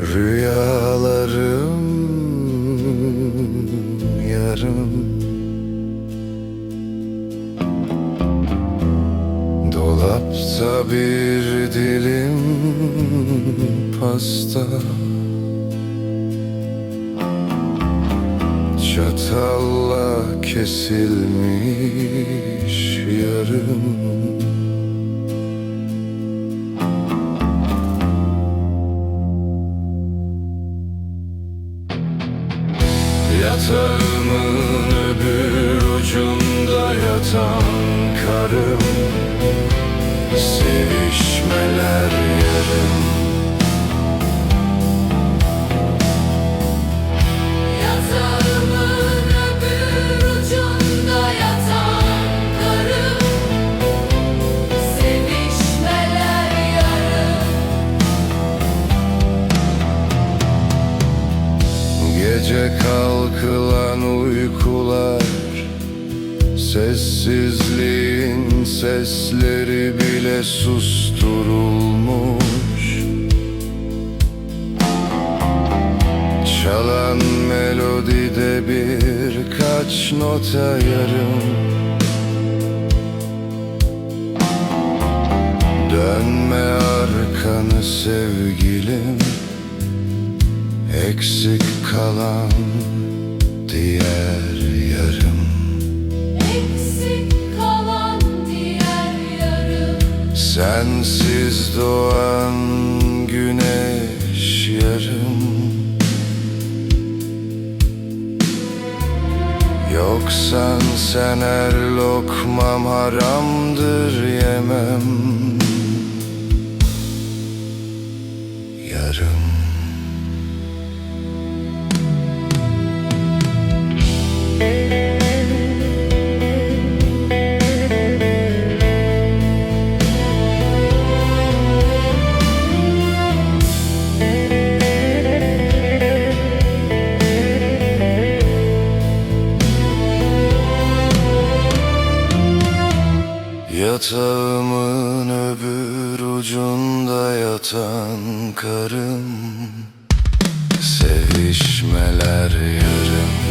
Rüyalarım yarım. Dolapta bir dilim pasta. Çatalla kesilmiş yarım Yatağımın öbür ucunda yatan karım. Sevişmeler yarım Gece kalkılan uykular Sessizliğin sesleri bile susturulmuş. Çalan melodide birkaç nota yarım. Dönme arkanı sevgilim Eksik kalan diğer yarım. Eksik kalan diğer yarım. Sensiz doğan güneş yarım. Yoksan sen her lokmam haramdır yemem Yatağımın öbür ucunda yatan karım Sevişmeler yarım